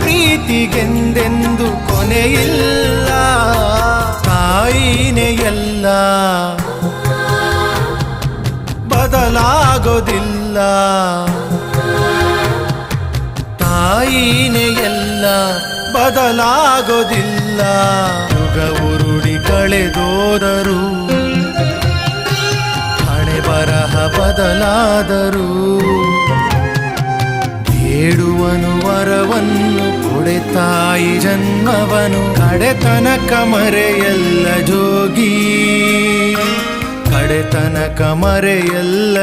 ಪ್ರೀತಿಗೆಂದೆಂದು ಕೊನೆಯಿಲ್ಲ. ತಾಯಿನೆಯಲ್ಲ. ಬದಲಾಗೋದಿಲ್ಲ. ತಾಯಿನೆಯಲ್ಲ. ಬದಲಾಗೋದಿಲ್ಲ. ಯುಗ ಉರುಳಿ ಕಳೆದೋದರು. ಹಣೆ ಬರಹ ಬದಲಾದರು. ಬೇಡುವನು ವರವನ್ನು ಕೊಡೆ ತಾಯಿ ಜನ್ಮವನು. ಕಡೆತನ ಕಮರೆಯಲ್ಲ ಜೋಗಿ. ಕಡೆತನ ಮರೆಯಲ್ಲ